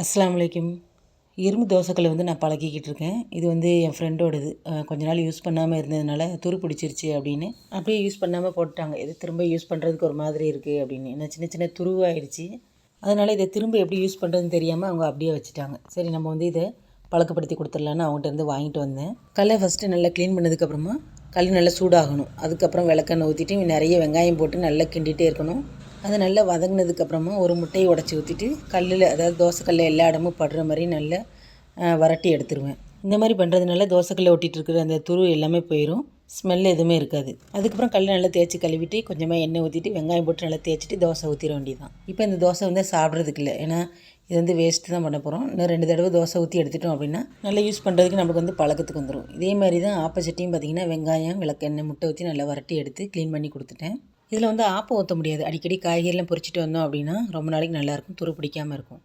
அஸ்லாம் அலைக்கும். இரும்பு தோசைக்கல்லை வந்து நான் பழகிக்கிட்டு இருக்கேன். இது வந்து என் ஃப்ரெண்டோடது கொஞ்ச நாள் யூஸ் பண்ணாமல் இருந்ததுனால துரு பிடிச்சிருச்சு அப்படின்னு. அப்படியே யூஸ் பண்ணாமல் போட்டாங்க இது திரும்ப யூஸ் பண்ணுறதுக்கு ஒரு மாதிரி இருக்குது அப்படின்னு. ஏன்னா சின்ன சின்ன துருவாயிடுச்சு. அதனால் இதை திரும்ப எப்படி யூஸ் பண்ணுறதுன்னு தெரியாமல் அவங்க அப்படியே வச்சுட்டாங்க. சரி நம்ம வந்து இதை பழக்கப்படுத்தி கொடுத்துடலான்னு அவங்ககிட்ட இருந்து வாங்கிட்டு வந்தேன். கல்லை ஃபஸ்ட்டு நல்லா க்ளீன் பண்ணதுக்கப்புறமா கல் நல்லா சூடாகணும். அதுக்கப்புறம் விளக்கெண்ணெய் ஊற்றிட்டு நிறைய வெங்காயம் போட்டு நல்லா கிண்டிகிட்டே இருக்கணும். அது நல்லா வதங்கினதுக்கப்புறமா ஒரு முட்டையை உடச்சி ஊற்றிட்டு கல்லில் அதாவது தோசைக்கல்ல எல்லா இடமும் படுற மாதிரி நல்லா வரட்டி எடுத்துருவேன். இந்த மாதிரி பண்ணுறதுனால தோசைக்கல்ல ஒட்டிகிட்டு இருக்கிற அந்த துரு எல்லாமே போயிடும் ஸ்மெல் எதுவுமே இருக்காது. அதுக்கப்புறம் கல்லை நல்லா தேய்ச்சி கழுவிட்டு கொஞ்சமாக எண்ணெய் ஊற்றிட்டு வெங்காயம் போட்டு நல்லா தேய்ச்சிட்டு தோசை ஊற்றிட வேண்டியதுதான். இப்போ இந்த தோசை வந்து சாப்பிட்றதுக்கு இல்லை. ஏன்னா இது வந்து வேஸ்ட்டு தான் பண்ண போகிறோம் இன்னும் ரெண்டு தடவை தோசை ஊற்றி எடுத்துட்டோம் அப்படின்னா நல்லா யூஸ் பண்ணுறதுக்கு நம்மளுக்கு வந்து பழக்கத்துக்கு வந்துடும் இதே மாதிரி தான் ஆப்போசிட்டையும் பார்த்தீங்கன்னா வெங்காயம் விளக்கெண்ணெய் முட்டை ஊற்றி நல்லா வரட்டி எடுத்து க்ளீன் பண்ணி கொடுத்துட்டேன். இதில் வந்து ஆப்பம் ஊற்ற முடியாது. அடிக்கடி காய்கறிலாம் பொறிச்சிட்டு வந்தோம் அப்படின்னா ரொம்ப நாளைக்கு நல்லாயிருக்கும் துரு பிடிக்காமல் இருக்கும்.